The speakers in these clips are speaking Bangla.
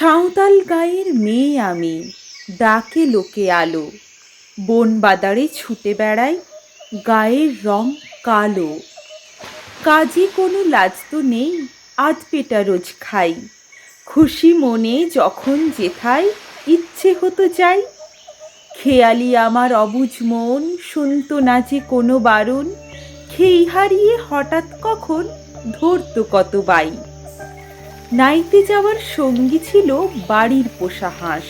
সাঁওতাল গায়ের মেয়ে আমি, ডাকে লোকে আলো। বন বাদারে ছুটে বেড়াই, গায়ের রং কালো। কাজে কোনো লাজ তো নেই, আধ পেটা রোজ খাই। খুশি মনে যখন যেথায়, ইচ্ছে হতো যাই। খেয়ালি আমার অবুজ মন, শুনতো না যে কোনো বারণ। খেই হারিয়ে হঠাৎ কখন ধরতো কত বাই। নাইতে যাওয়ার সঙ্গী ছিল বাড়ির পোষা হাঁস।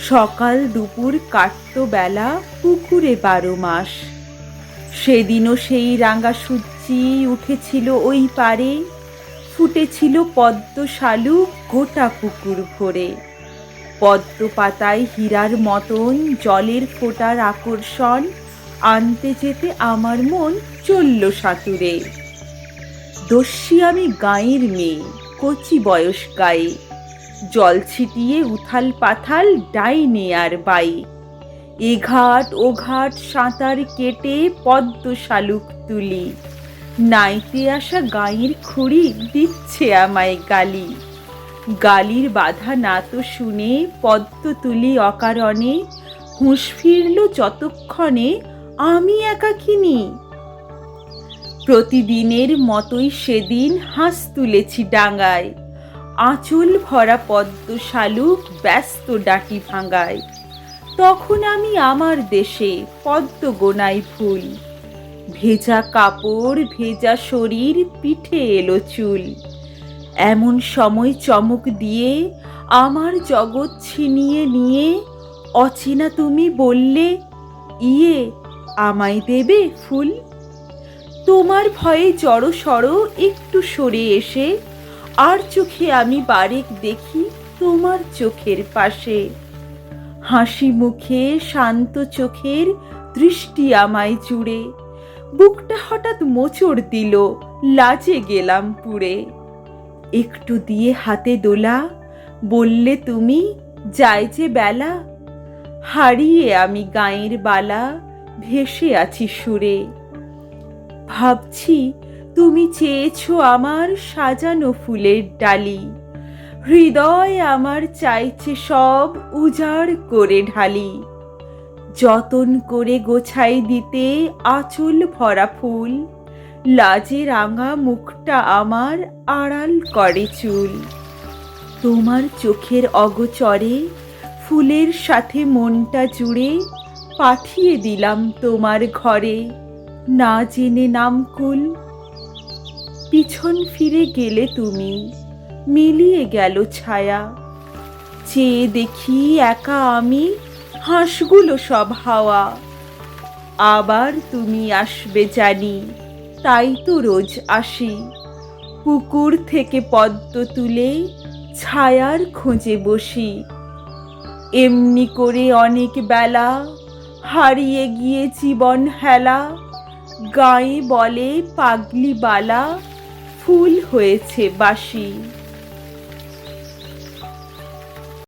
সকাল দুপুর কাটত বেলা পুকুরে বারো মাস। সেদিনও সেই রাঙা সূর্যি উঠেছিল ওই পারে, ফুটেছিল পদ্ম শালু গোটা পুকুর ভরে। পদ্ম পাতায় হীরার মতন জলের ফোটার আকর্ষণ আনতে যেতে আমার মন চলল সাঁতুরে। দস্যি আমি গাঁয়ের মেয়ে। কচি বয়স গায়ে। জল ছিটিয়ে উথাল পাথাল ডাইনে আর বাই এ ঘাট ও ঘাট সাঁতার কেটে পদ্ম শালুক তুলি। নাইতে আসা গাঁয়ের খুঁড়ি দিচ্ছে আমায় গালি। গালির বাধা না তো শুনে পদ্ম তুলি অকারণে। হুঁশ ফিরল যতক্ষণে আমি একাকিনী। প্রতিদিনের মতোই সেদিন হাঁস তুলেছি ডাঙায় আঁচল ভরা পদ্ম শালুক ব্যস্ত ডাটি ভাঙায় তখন আমি আমার দেশে পদ্ম গোনাই ফুল ভেজা কাপড়, ভেজা শরীর, পিঠে এলো চুল। এমন সময় চমক দিয়ে আমার জগৎ ছিনিয়ে নিয়ে, অচেনা তুমি বললে ইয়ে আমায় দেবে ফুল? তোমার ভয়ে জড় সড় একটু সরে এসে, আর চোখে আমি বারেক দেখি তোমার চোখের পাশে। হাসি মুখে, শান্ত চোখের দৃষ্টি আমায় জুড়ে, বুকটা হঠাৎ মোচড় দিল, লাজে গেলাম পুড়ে। একটু দিয়ে হাতে দোলা, বললে তুমি যাই যে বেলা। হারিয়ে আমি গায়ের বালা, ভেসে আছি সুরে। ভাবছি তুমি চেয়েছো আমার সাজানো ফুলের ডালি। হৃদয় আমার চাইছে সব উজাড় করে ঢালি। যতন করে গোছাই দিতে আঁচল ভরা ফুল, লাজে রাঙা মুখটা আমার আড়াল করে চুল। তোমার চোখের অগচরে ফুলের সাথে মনটা জুড়ে পাঠিয়ে দিলাম তোমার ঘরে। না জেনে নামকুল পিছন ফিরে গেলে তুমি, মিলিয়ে গেল ছায়া। চেয়ে দেখি একা আমি, হাঁসগুলো সব হাওয়া। আবার তুমি আসবে জানি, তাই তো রোজ আসি। পুকুর থেকে পদ্ম তুলে ছায়ার খোঁজে বসি। এমনি করে অনেক বেলা হারিয়ে গিয়ে জীবন হেলা। গায়ে বলে পাগলি বালা ফুল হয়েছে বাসি